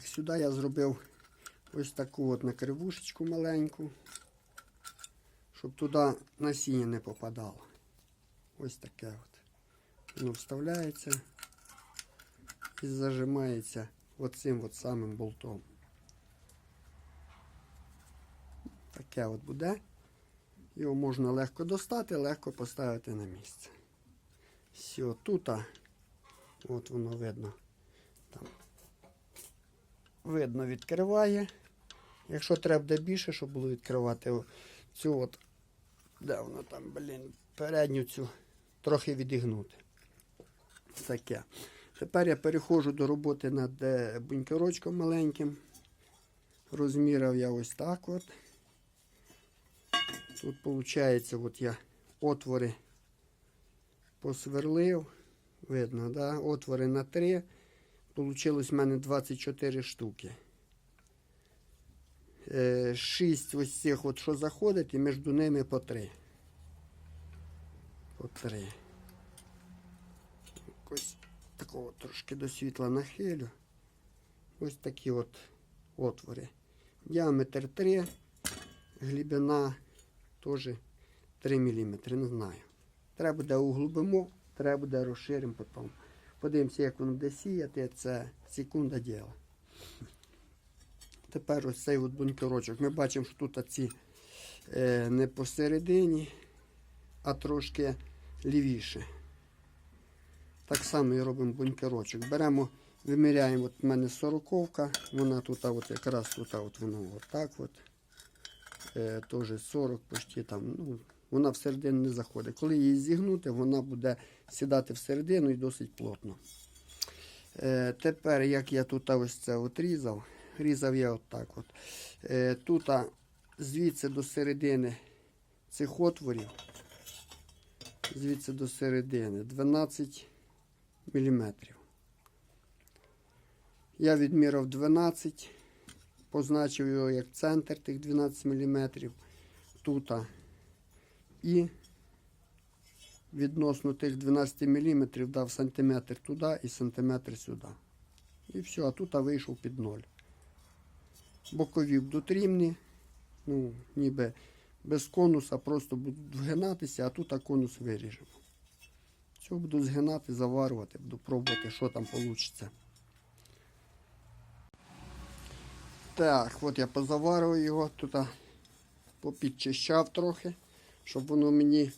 Так, сюди я зробив ось таку от накривушечку маленьку, щоб туди насіння не попадало. Ось таке от. Воно вставляється і зажимається оцим от самим болтом. Таке от буде. Його можна легко достати, легко поставити на місце. Все, тут, от воно видно. Там. Видно, відкриває. Якщо треба буде більше, щоб було відкривати цю от, де воно там, блін, передню цю трохи відігнути. Таке. Тепер я переходжу до роботи над е, бунькерочком маленьким. Розміряв я ось так от. Тут виходить, от я отвори посверлив. Видно, да? отвори на 3. Получилось в мене 24 штуки. 6 ось цих, от, що заходить, і між ними по 3. По 3. Ось такого трошки до світла нахилю. Ось такі от отвори. Діаметр 3, глибина теж 3 мм, не знаю. Треба буде углубимо, треба буде розширимо потім. Подивимося, як воно буде сіяти, це секунда діла. Тепер ось цей от бункерочок. Ми бачимо, що тут ці е, не посередині, а трошки лівіше. Так само і робимо бункерочок. Беремо, виміряємо, от в мене сороковка, вона тут, от якраз тут, от воно отак от. Е, теж 40 почти там, ну, вона всередину не заходить. Коли її зігнути, вона буде сідати всередину і досить плотно. Е, тепер, як я тут ось це от різав, я отак от. Е, тут звідси до середини цих отворів, звідси до середини 12 мм. Я відміряв 12, позначив його як центр тих 12 мм. Тут і відносно тих 12 мм дав сантиметр туди і сантиметр сюди. І все, а тут вийшов під ноль. Бокові будуть рівні, ну, ніби без конуса, просто будуть вгинатися, а тут конус виріжемо. Все, буду згинати, заварювати, буду пробувати, що там вийде. Так, от я позаварював його, тут попідчищав трохи, щоб воно мені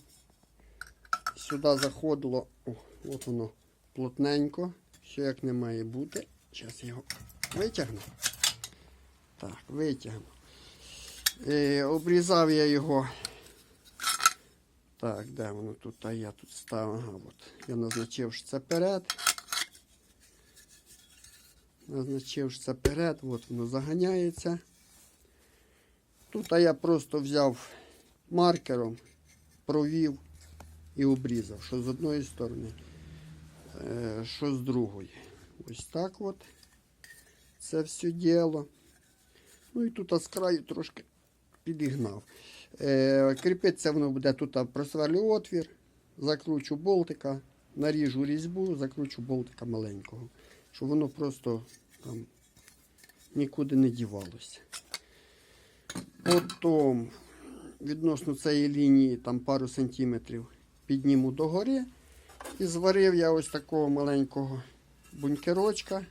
сюди заходило. О, от воно плотненько, все як не має бути. Зараз його витягну. Так, витягну. Е, обрізав я його. Так, де воно тут? А я тут ставив. Ага, от. Я назначив, що це перед. Назначив, що це перед, от воно заганяється. Тут а я просто взяв маркером, провів і обрізав, що з одної сторони, е, що з другої. Ось так от. Це все діло. Ну і тут а з краю трошки підігнав. Е, кріпиться воно буде тут просверлю отвір, закручу болтика, наріжу різьбу, закручу болтика маленького, щоб воно просто там нікуди не дівалося. Потім відносно цієї лінії там пару сантиметрів підніму догори і зварив я ось такого маленького бункерочка.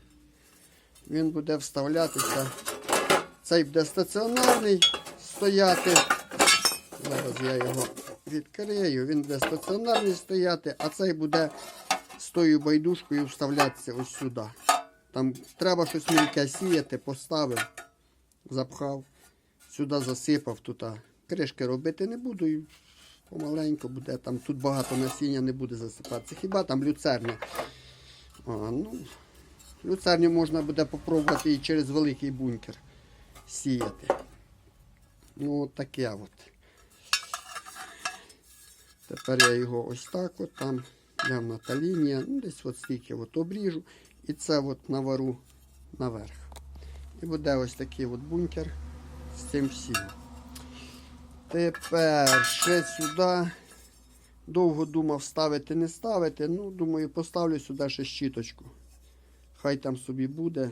Він буде вставлятися. Цей буде стаціонарний стояти. Зараз я його відкрию. Він буде стаціонарний стояти, а цей буде з тою байдужкою вставлятися ось сюди. Там треба щось мільке сіяти, поставив, запхав, сюди засипав, тут а, кришки робити не буду. І помаленьку буде там. Тут багато насіння не буде засипатися. Хіба там люцерня. А, ну, люцерню можна буде попробувати і через великий бункер сіяти. Ну, от таке от. Тепер я його ось так от там, прямо та лінія, ну, десь от стільки от обріжу. І це от навару наверх. І буде ось такий от бункер з цим всім. Тепер ще сюди. Довго думав ставити, не ставити. Ну, думаю, поставлю сюди ще щіточку. Хай там собі буде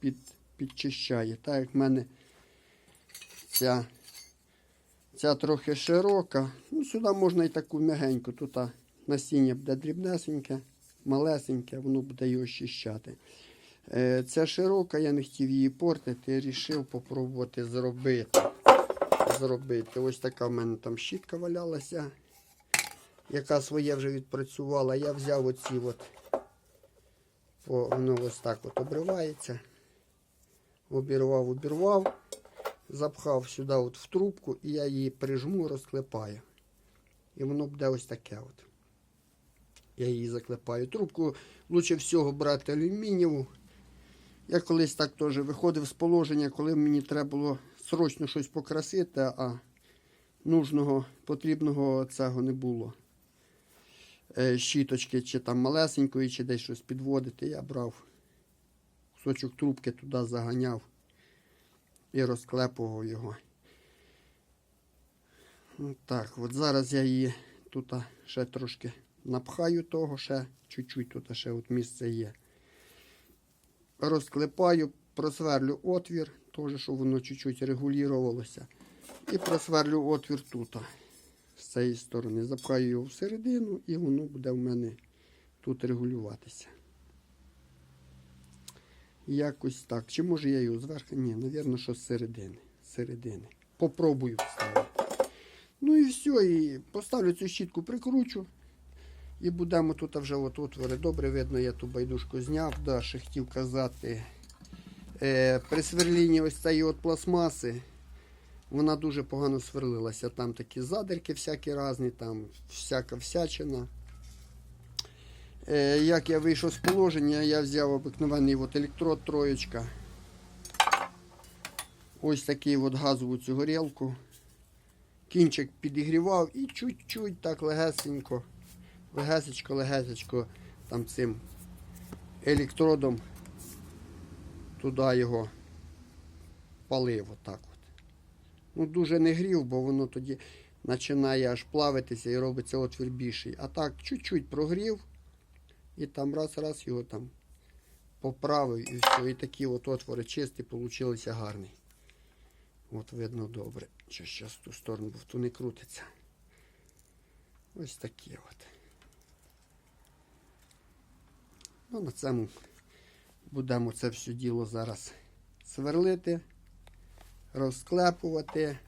під підчищає. Так як в мене ця, ця трохи широка, ну сюди можна і таку м'ягеньку. Тут насіння буде дрібнесеньке, малесеньке, воно буде його очищати. Е, ця широка, я не хотів її портити, вирішив попробувати зробити. Зробити. Ось така в мене там щітка валялася, яка своє вже відпрацювала. Я взяв оці от, воно ось так от обривається. Обірвав, обірвав, запхав сюди от в трубку і я її прижму, розклепаю. І воно буде ось таке от. Я її заклепаю. Трубку лучше всього брати алюмінієву. Я колись так теж виходив з положення, коли мені треба було срочно щось покрасити, а нужного, потрібного цього не було. Е, щіточки, чи там малесенької, чи десь щось підводити. Я брав кусочок трубки туди заганяв і розклепував його. Ну, Так, от зараз я її тут ще трошки напхаю того, ще чуть-чуть тут ще от місце є. Розклепаю, просверлю отвір, теж, щоб воно чуть-чуть регулювалося. І просверлю отвір тут, з цієї сторони. Запхаю його всередину і воно буде в мене тут регулюватися. Якось так. Чи може я його зверху? Ні, напевно, що з середини. Попробую вставити. Ну і все. І поставлю цю щітку, прикручу. І будемо тут вже от отвори. Добре видно, я ту байдужку зняв. Да, ще хотів казати. Е, при сверлінні ось цієї от пластмаси вона дуже погано сверлилася. Там такі задирки всякі різні, там всяка всячина. Е, як я вийшов з положення, я взяв обикновений от електрод троєчка. Ось такий от газову цю горілку. Кінчик підігрівав і чуть-чуть так легесенько, легесечко, легесечко там цим електродом туди його палив отак от. Ну, дуже не грів, бо воно тоді починає аж плавитися і робиться отвір більший. А так чуть-чуть прогрів. І там раз-раз його там поправив і все. І такі от отвори чисті, получилися гарні. От видно добре. Що зараз в ту сторону, бо ту не крутиться. Ось такі от. Ну, на цьому будемо це все діло зараз сверлити, розклепувати,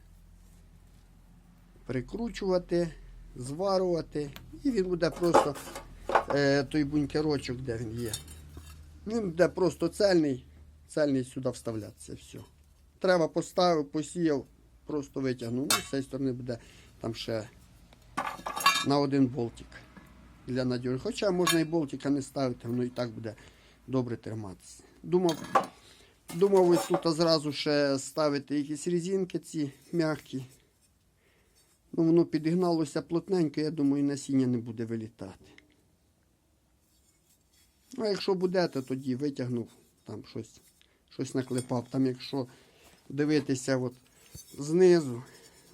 прикручувати, зварувати. І він буде просто е, той бункерочок, де він є. Він буде просто цельний, цельний сюди вставлятися. Все. Треба поставив, посіяв, просто витягнув. Ну, з цієї сторони буде там ще на один болтик для надіжності. Хоча можна і болтика не ставити, воно і так буде добре триматися. Думав, думав ось тут зразу ще ставити якісь різинки ці м'які. Ну, воно підігналося плотненько, я думаю, насіння не буде вилітати. Ну, а якщо будете, тоді витягнув, там щось, щось наклепав. Там, якщо дивитися от знизу,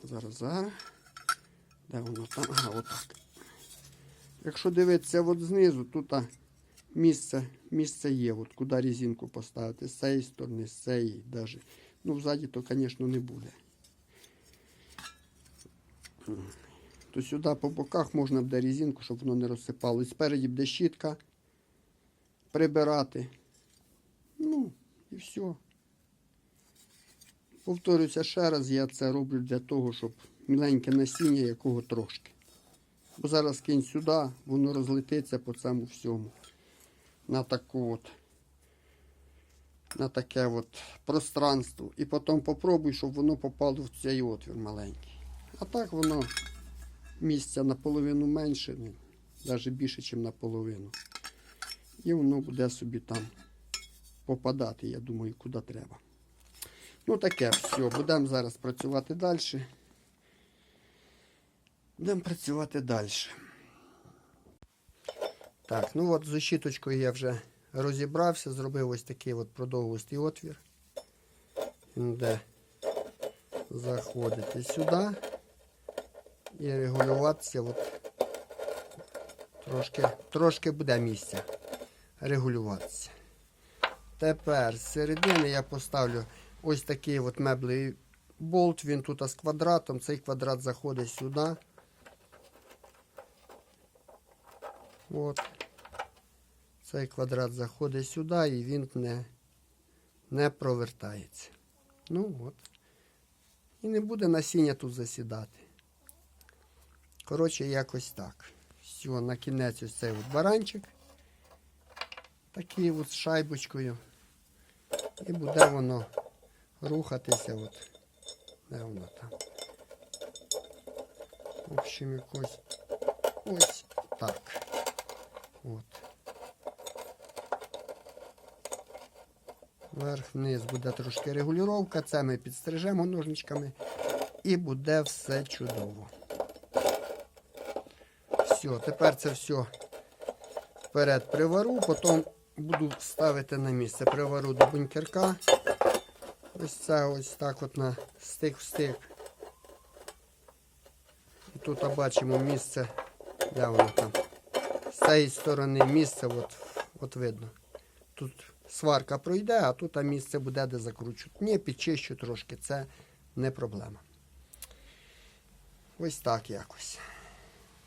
зараз, зараз, де воно там? Ага, отак. Якщо дивитися от знизу, тут місце, місце є, от куди резинку поставити, з цієї сторони, з цієї навіть. Ну, взаді то, звісно, не буде. То сюди по боках можна буде резинку, щоб воно не розсипалось. Спереді буде щітка прибирати. Ну, і все. Повторюся ще раз, я це роблю для того, щоб міленьке насіння якого трошки. Бо зараз кинь сюди, воно розлетиться по цьому всьому. На таку от, на таке от пространство. І потім попробуй, щоб воно попало в цей отвір маленький. А так воно місця наполовину менше, навіть більше, ніж наполовину. І воно буде собі там попадати, я думаю, куди треба. Ну таке все. Будемо зараз працювати далі. Будемо працювати далі. Так, ну от з щіточкою я вже розібрався, зробив ось такий от продовгостий отвір. Буде заходити сюди і регулюватися. От трошки, трошки буде місця регулюватися. Тепер з середини я поставлю ось такий от меблевий болт. Він тут з квадратом. Цей квадрат заходить сюди. От. Цей квадрат заходить сюди і він не, не провертається. Ну от. І не буде насіння тут засідати. Коротше, якось так. Все, на кінець ось цей от баранчик. Такий от з шайбочкою. І буде воно рухатися. От. Де воно там? В общем, якось ось так. От. Вверх-вниз буде трошки регулювання. Це ми підстрижемо ножничками. І буде все чудово. Все, тепер це все вперед привару, потім буду ставити на місце. Привару до бункерка. Ось це ось так от на стик в стик. І тут бачимо місце, де воно там. З цієї сторони місце, от, от видно. Тут сварка пройде, а тут а місце буде, де закручувати. Ні, підчищу трошки, це не проблема. Ось так якось.